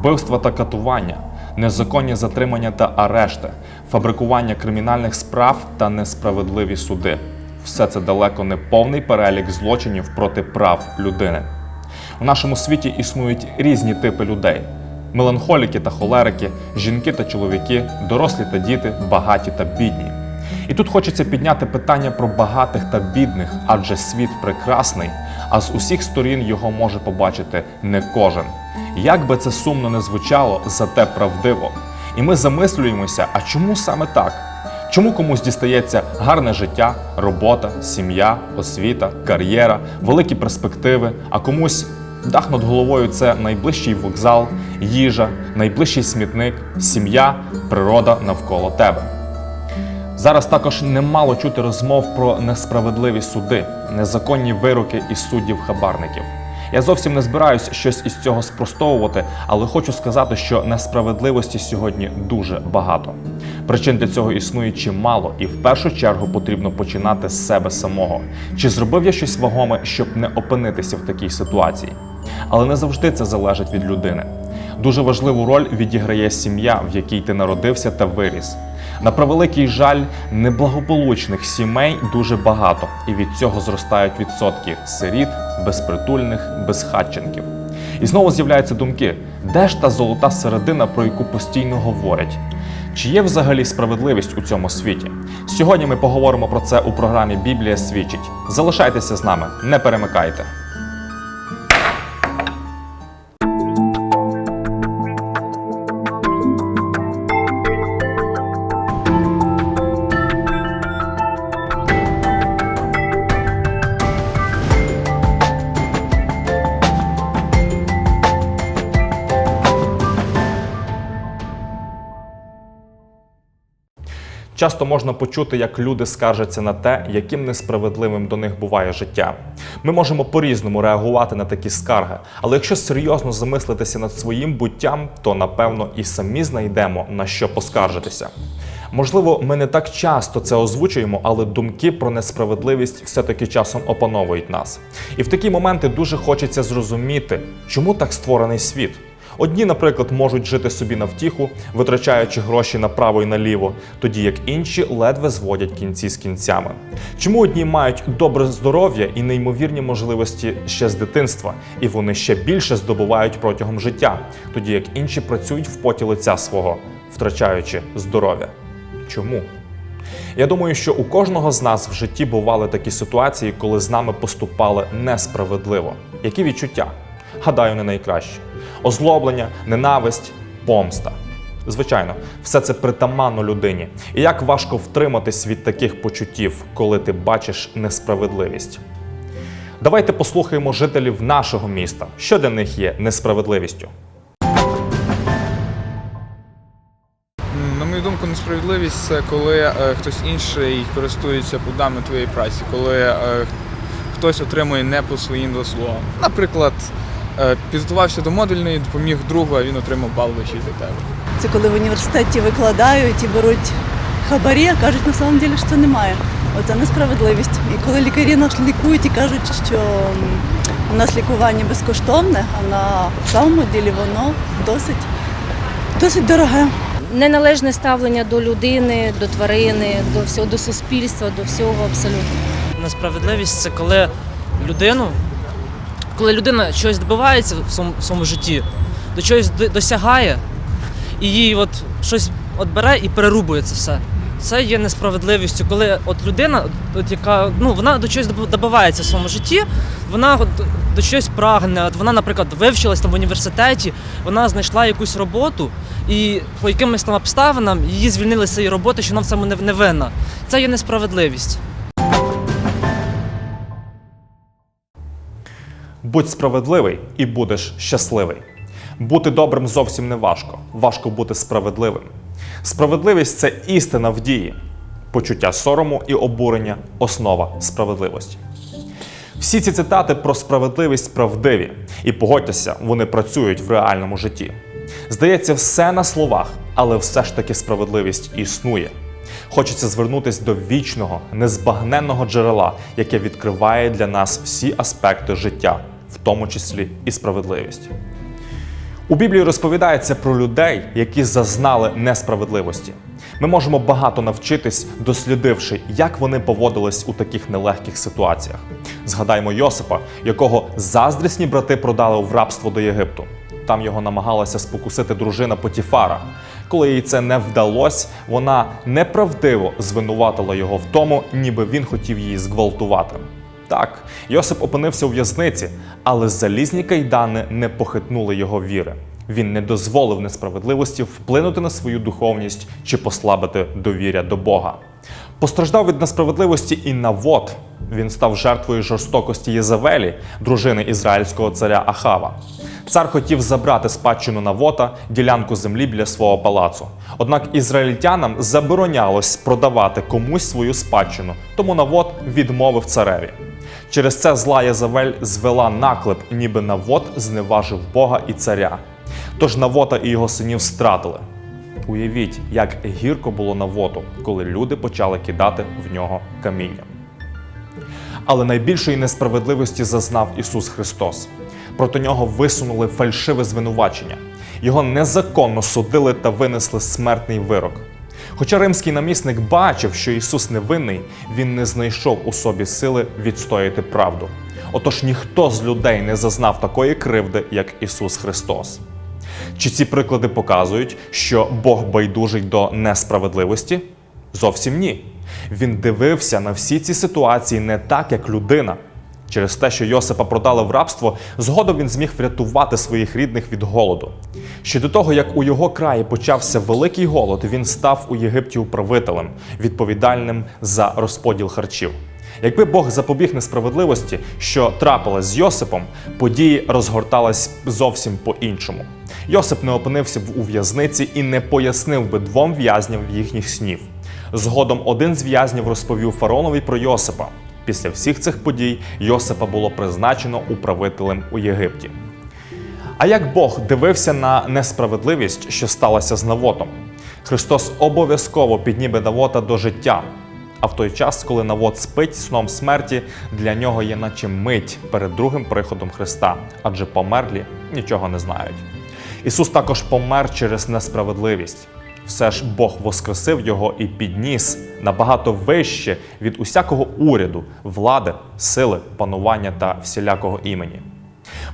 вбивства та катування, незаконні затримання та арешти, фабрикування кримінальних справ та несправедливі суди. Все це далеко не повний перелік злочинів проти прав людини. У нашому світі існують різні типи людей: меланхоліки та холерики, жінки та чоловіки, дорослі та діти, багаті та бідні. І тут хочеться підняти питання про багатих та бідних, адже світ прекрасний, а з усіх сторін його може побачити не кожен. Як би це сумно не звучало, зате правдиво. І ми замислюємося, а чому саме так? Чому комусь дістається гарне життя, робота, сім'я, освіта, кар'єра, великі перспективи, а комусь дах над головою це найближчий вокзал, їжа, найближчий смітник, сім'я, природа навколо тебе. Зараз також немало чути розмов про несправедливі суди, незаконні вироки і суддів-хабарників. Я зовсім не збираюсь щось із цього спростовувати, але хочу сказати, що несправедливості сьогодні дуже багато. Причин для цього існує чимало, і в першу чергу потрібно починати з себе самого. Чи зробив я щось вагоме, щоб не опинитися в такій ситуації? Але не завжди це залежить від людини. Дуже важливу роль відіграє сім'я, в якій ти народився та виріс. На превеликий жаль, неблагополучних сімей дуже багато, і від цього зростають відсотки сиріт, безпритульних, безхатченків. І знову з'являються думки: де ж та золота середина, про яку постійно говорять? Чи є взагалі справедливість у цьому світі? Сьогодні ми поговоримо про це у програмі Біблія свідчить. Залишайтеся з нами, не перемикайте. Часто можна почути, як люди скаржаться на те, яким несправедливим до них буває життя. Ми можемо по-різному реагувати на такі скарги, але якщо серйозно замислитися над своїм буттям, то напевно і самі знайдемо на що поскаржитися. Можливо, ми не так часто це озвучуємо, але думки про несправедливість все-таки часом опановують нас. І в такі моменти дуже хочеться зрозуміти, чому так створений світ. Одні, наприклад, можуть жити собі на втіху, витрачаючи гроші направо і наліво, тоді як інші ледве зводять кінці з кінцями. Чому одні мають добре здоров'я і неймовірні можливості ще з дитинства, і вони ще більше здобувають протягом життя, тоді як інші працюють в поті лиця свого, втрачаючи здоров'я? Чому? Я думаю, що у кожного з нас в житті бували такі ситуації, коли з нами поступали несправедливо. Які відчуття? Гадаю, не найкраще. Озлоблення, ненависть, помста. Звичайно, все це притаманно людині. І як важко втриматись від таких почуттів, коли ти бачиш несправедливість. Давайте послухаємо жителів нашого міста, що для них є несправедливістю. На мою думку, несправедливість це коли е, хтось інший користується плодами твоєї праці, коли е, хтось отримує не по своїм заслугам. Наприклад, підготувався до модульної, допоміг другу, а він отримав бал вищий за тебе. Це коли в університеті викладають і беруть хабарі, а кажуть на самом деле, що немає. Оце несправедливість. І коли лікарі нас лікують і кажуть, що у нас лікування безкоштовне, а на самому ділі воно досить, досить дороге. неналежне ставлення до людини, до тварини, до всього, до суспільства, до всього абсолютно. Несправедливість це коли людину, коли людина щось добивається в своєму, в своєму житті, до чогось досягає, і їй от щось от бере і перерубує це все. Це є несправедливістю, коли от людина, от яка ну вона до чогось доб- добивається в своєму житті, вона от до чогось прагне. От вона, наприклад, вивчилась там в університеті, вона знайшла якусь роботу, і по якимось там обставинам її звільнили з цієї роботи, що вона в цьому не винна. Це є несправедливість. Будь справедливий і будеш щасливий. Бути добрим зовсім не важко. Важко бути справедливим. Справедливість це істина в дії. Почуття сорому і обурення основа справедливості. Всі ці цитати про справедливість правдиві, і погодьтеся, вони працюють в реальному житті. Здається, все на словах, але все ж таки справедливість існує. Хочеться звернутися до вічного, незбагненного джерела, яке відкриває для нас всі аспекти життя, тому числі і справедливість. У Біблії розповідається про людей, які зазнали несправедливості. Ми можемо багато навчитись, дослідивши, як вони поводились у таких нелегких ситуаціях. Згадаймо Йосипа, якого заздрісні брати продали в рабство до Єгипту. Там його намагалася спокусити дружина Потіфара. Коли їй це не вдалося, вона неправдиво звинуватила його в тому, ніби він хотів її зґвалтувати. Так, Йосип опинився у в'язниці, але залізні кайдани не похитнули його віри. Він не дозволив несправедливості вплинути на свою духовність чи послабити довір'я до Бога. Постраждав від несправедливості і Навод. Він став жертвою жорстокості Єзавелі, дружини ізраїльського царя Ахава. Цар хотів забрати спадщину Навота, ділянку землі біля свого палацу. Однак ізраїльтянам заборонялось продавати комусь свою спадщину, тому Навот відмовив цареві. Через це зла Єзавель звела наклеп, ніби Навот зневажив Бога і царя. Тож Навота і його синів стратили. Уявіть, як гірко було Навоту, коли люди почали кидати в нього камінням. Але найбільшої несправедливості зазнав Ісус Христос. Проти нього висунули фальшиве звинувачення. Його незаконно судили та винесли смертний вирок. Хоча римський намісник бачив, що Ісус невинний, він не знайшов у собі сили відстояти правду. Отож ніхто з людей не зазнав такої кривди, як Ісус Христос. Чи ці приклади показують, що Бог байдужий до несправедливості? Зовсім ні. Він дивився на всі ці ситуації не так, як людина. Через те, що Йосипа продали в рабство, згодом він зміг врятувати своїх рідних від голоду. Ще до того, як у його краї почався великий голод, він став у Єгипті управителем, відповідальним за розподіл харчів. Якби Бог запобіг несправедливості, що трапилась з Йосипом, події розгортались зовсім по-іншому. Йосип не опинився б у в'язниці і не пояснив би двом в'язням їхніх снів. Згодом один з в'язнів розповів фараонові про Йосипа. Після всіх цих подій Йосипа було призначено управителем у Єгипті. А як Бог дивився на несправедливість, що сталася з Навотом? Христос обов'язково підніме Навота до життя. А в той час, коли Навот спить сном смерті, для нього є наче мить перед другим приходом Христа, адже померлі нічого не знають. Ісус також помер через несправедливість. Все ж Бог воскресив його і підніс набагато вище від усякого уряду, влади, сили, панування та всілякого імені.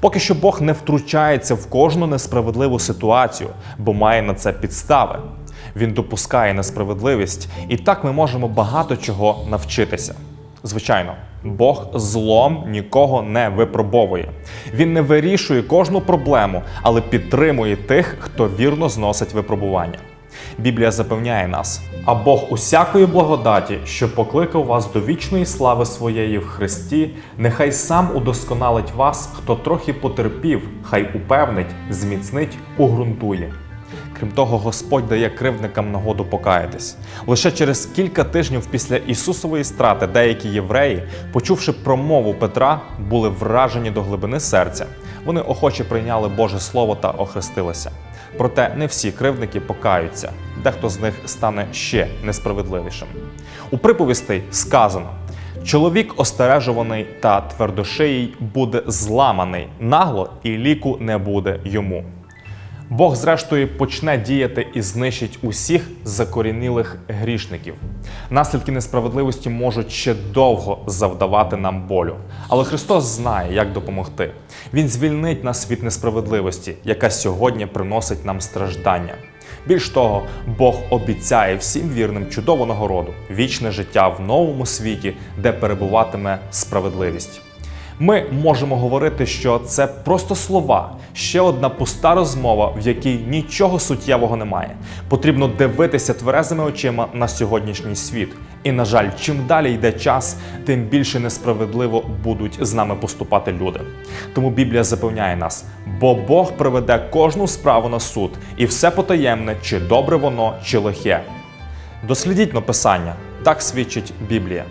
Поки що Бог не втручається в кожну несправедливу ситуацію, бо має на це підстави. Він допускає несправедливість, і так ми можемо багато чого навчитися. Звичайно, Бог злом нікого не випробовує. Він не вирішує кожну проблему, але підтримує тих, хто вірно зносить випробування. Біблія запевняє нас, а Бог усякої благодаті, що покликав вас до вічної слави своєї в Христі, нехай сам удосконалить вас, хто трохи потерпів, хай упевнить, зміцнить, угрунтує. Крім того, Господь дає кривдникам нагоду покаятись. Лише через кілька тижнів після Ісусової страти деякі євреї, почувши промову Петра, були вражені до глибини серця. Вони охоче прийняли Боже Слово та охрестилися. Проте не всі кривдники покаються, дехто з них стане ще несправедливішим. У приповістей сказано: чоловік остережуваний та твердошиїй буде зламаний нагло, і ліку не буде йому. Бог, зрештою, почне діяти і знищить усіх закорінілих грішників. Наслідки несправедливості можуть ще довго завдавати нам болю. Але Христос знає, як допомогти. Він звільнить нас від несправедливості, яка сьогодні приносить нам страждання. Більш того, Бог обіцяє всім вірним чудову нагороду, вічне життя в новому світі, де перебуватиме справедливість. Ми можемо говорити, що це просто слова, ще одна пуста розмова, в якій нічого суттєвого немає. Потрібно дивитися тверезими очима на сьогоднішній світ. І, на жаль, чим далі йде час, тим більше несправедливо будуть з нами поступати люди. Тому Біблія запевняє нас, бо Бог приведе кожну справу на суд, і все потаємне, чи добре воно, чи лихе. Дослідіть написання, так свідчить Біблія.